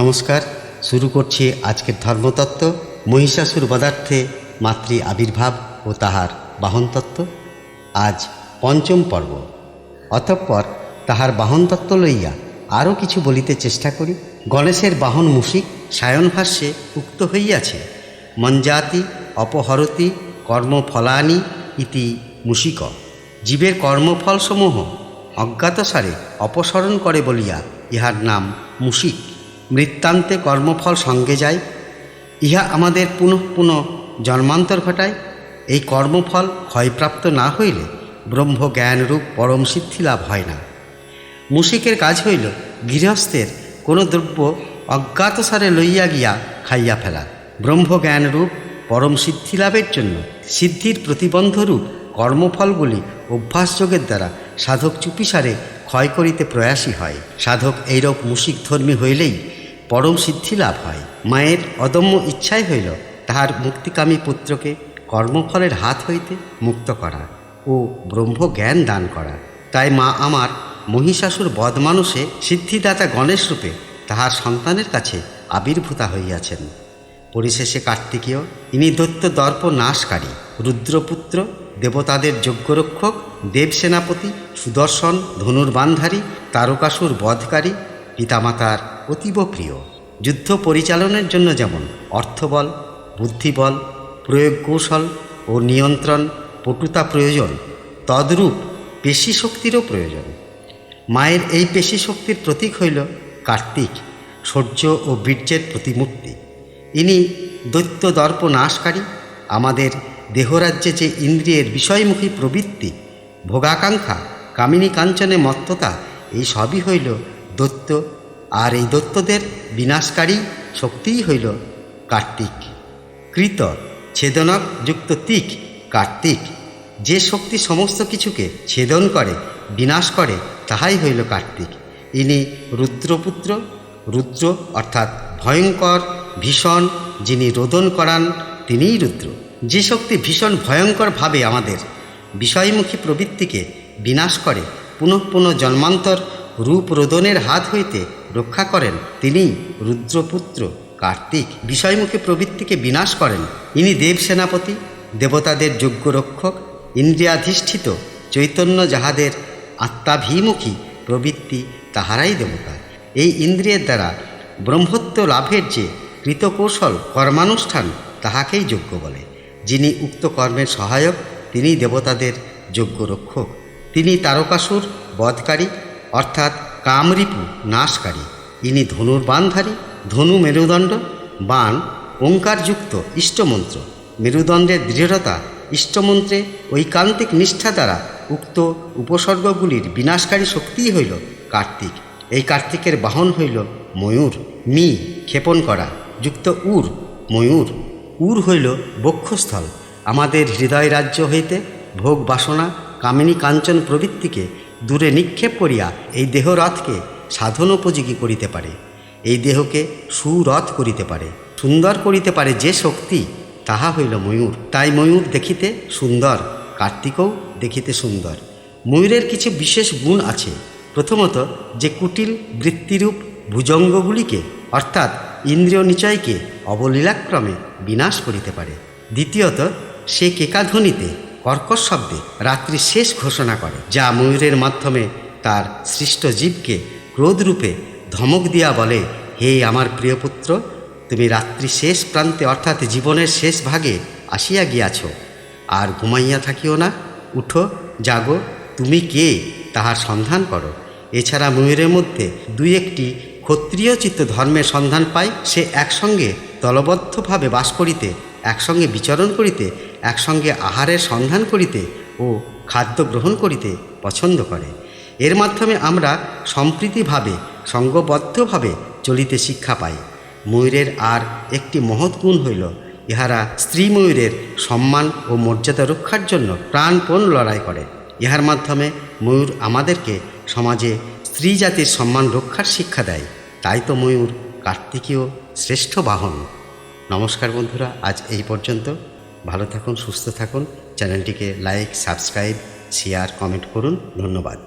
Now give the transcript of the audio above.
নমস্কার, শুরু করছি আজকের ধর্মতত্ত্ব, মহিষাসুর পদার্থে মাতৃ আবির্ভাব ও তাহার বাহনতত্ত্ব। আজ পঞ্চম পর্ব। অতঃপর তাহার বাহনতত্ত্ব লইয়া আরও কিছু বলিতে চেষ্টা করি। গণেশের বাহন মুশিক সায়নভাষ্যে উক্ত হইয়াছে, মঞ্জাতি অপহরতি কর্মফলানি ইতি মুশিক জীবের কর্মফলসমূহ অজ্ঞাতসারে অপসরণ করে বলিয়া ইহার নাম মুশিক মৃত্যান্তে কর্মফল সঙ্গে যায়, ইহা আমাদের পুনঃ পুনঃ জন্মান্তর ঘটায়। এই কর্মফল ক্ষয়প্রাপ্ত না হইলে ব্রহ্ম জ্ঞানরূপ পরম সিদ্ধি লাভ হয় না। মুশিকের কাজ হইল গৃহস্থের কোনো দ্রব্য অজ্ঞাতসারে লইয়া গিয়া খাইয়া ফেলা। ব্রহ্মজ্ঞানরূপ পরম সিদ্ধি লাভের জন্য সিদ্ধির প্রতিবন্ধরূপ কর্মফলগুলি অভ্যাসযোগের দ্বারা সাধক চুপিসারে ক্ষয় করিতে প্রয়াসী হয়। সাধক এইরূপ মুশিক ধর্মী হইলেই পরম সিদ্ধি লাভ হয়। মায়ের অদম্য ইচ্ছাই হইল তাহার মুক্তিকামী পুত্রকে কর্মফলের হাত হইতে মুক্ত করা ও ব্রহ্ম জ্ঞান দান করা। তাই মা আমার মহিষাসুর বদমানুষে সিদ্ধিদাতা গণেশ রূপে তাহার সন্তানের কাছে আবির্ভূতা হইয়াছেন। পরিশেষে কার্তিকীয়, ইনি দৈত্য দর্প নাশকারী, রুদ্রপুত্র, দেবতাদের যজ্ঞরক্ষক, দেবসেনাপতি, সুদর্শন, ধনুর্বানধারী, তারকাসুর বধকারী, পিতামাতার অতীব প্রিয়। যুদ্ধ পরিচালনার জন্য যেমন অর্থবল, বুদ্ধিবল প্রয়োগ কৌশল ও নিয়ন্ত্রণ পটুতা প্রয়োজন, তদ্রূপ পেশি শক্তিরও প্রয়োজন। মায়ের এই পেশি শক্তির প্রতীক হইল কার্তিক শৌর্য ও বীর্যের প্রতিমূর্তি। ইনি দৈত্য দর্প নাশকারী আমাদের দেহরাজ্যে যে ইন্দ্রিয়ের বিষয়মুখী প্রবৃত্তি, ভোগাকাঙ্ক্ষা কামিনী কাঞ্চনে মত্ততা, এই সবই হইল দৈত্য আর এই দৈত্যদের বিনাশকারী শক্তিই হইল কার্তিক। কৃত, ছেদনক যুক্ত তিক কার্তিক। যে শক্তি সমস্ত কিছুকে ছেদন করে, বিনাশ করে, তাহাই হইল কার্তিক। ইনি রুদ্রপুত্র, রুদ্র অর্থাৎ ভয়ঙ্কর, ভীষণ, যিনি রোদন করান, তিনিই রুদ্র। যে শক্তি ভীষণ ভয়ঙ্করভাবে আমাদের বিষয়মুখী প্রবৃত্তিকে বিনাশ করে, পুনঃ পুনঃ জন্মান্তর, রূপ রোদনের হাত হইতে রক্ষা করেন। তিনি রুদ্রপুত্র, কার্তিক বিষয়মুখী প্রবৃত্তিকে বিনাশ করেন। ইনি দেব সেনাপতি, দেবতাদের যোগ্য রক্ষক ইন্দ্রিয়াধিষ্ঠিত, চৈতন্য যাহাদের আত্মাভিমুখী প্রবৃত্তি তাহারাই দেবতা। এই ইন্দ্রিয়ের দ্বারা ব্রহ্মত্ব লাভের যে কৃতকৌশল কর্মানুষ্ঠান, তাহাকেই যোগ্য বলে। যিনি উক্ত কর্মের সহায়ক, তিনি দেবতাদের যোগ্য রক্ষক তিনি তারকাসুর, বধকারী, অর্থাৎ কামরিপু, নাশকারী। ইনি ধনুর্বানধারী ধনু মেরুদণ্ড বাণ ওঙ্কারযুক্ত, ইষ্টমন্ত্র। মেরুদণ্ডের দৃঢ়তা, ইষ্টমন্ত্রে ঐকান্তিক নিষ্ঠা দ্বারা উক্ত উপসর্গগুলির বিনাশকারী শক্তিই হইল কার্তিক। এই কার্তিকের বাহন হইল ময়ূর। মি, ক্ষেপণ করা। যুক্ত উর, ময়ূর। উর হইল বক্ষস্থল। আমাদের হৃদয় রাজ্য হইতে ভোগ বাসনা, কামিনী কাঞ্চন প্রবৃত্তিকে দূরে নিক্ষেপ করিয়া এই দেহরথকে সাধনোপযোগী করিতে পারে। এই দেহকে সুরথ করিতে পারে, সুন্দর করিতে পারে যে শক্তি, তাহা হইল ময়ূর। তাই ময়ূর দেখিতে সুন্দর, কার্তিকও দেখিতে সুন্দর। ময়ূরের কিছু বিশেষ গুণ আছে। প্রথমত, যে কুটিল বৃত্তিরূপ ভুজঙ্গগুলিকে, অর্থাৎ ইন্দ্রিয় নিচয়কে অবলীলাক্রমে বিনাশ করিতে পারে। দ্বিতীয়ত, সে কেকাধ্বনিতে কর্কশ শব্দে রাত্রি শেষ ঘোষণা করে, যা ময়ূরের মাধ্যমে তার সৃষ্ট জীবকে ক্রোধরূপে ধমক দিয়া বলে, হে আমার প্রিয় পুত্র তুমি রাত্রি শেষ প্রান্তে অর্থাৎ জীবনের শেষ ভাগে আসিয়া গিয়াছ। আর ঘুমাইয়া থাকিও না। উঠো, জাগো, তুমি কে তাহার সন্ধান করো। এছাড়া ময়ূরের মধ্যে দুই একটি ক্ষত্রিয় চিত্ত ধর্মের সন্ধান পায়। সে একসঙ্গে দলবদ্ধভাবে বাস করিতে, একসঙ্গে বিচরণ করিতে একসঙ্গে আহারের সন্ধান করিতে ও খাদ্য গ্রহণ করিতে পছন্দ করে। এর মাধ্যমে আমরা সম্প্রীতিভাবে, সঙ্গবদ্ধভাবে চলিতে শিক্ষা পাই। ময়ূরের আর একটি মহৎ গুণ হইল, ইহারা স্ত্রী ময়ূরের সম্মান ও মর্যাদা রক্ষার জন্য প্রাণপণ লড়াই করে। ইহার মাধ্যমে ময়ূর আমাদেরকে সমাজে স্ত্রী জাতির সম্মান রক্ষার শিক্ষা দেয়। তাই তো ময়ূর কার্তিকীয় শ্রেষ্ঠ বাহন। নমস্কার বন্ধুরা, আজ এই পর্যন্ত। ভালো থাকুন সুস্থ থাকুন। চ্যানেলটিকে লাইক সাবস্ক্রাইব শেয়ার কমেন্ট করুন। ধন্যবাদ।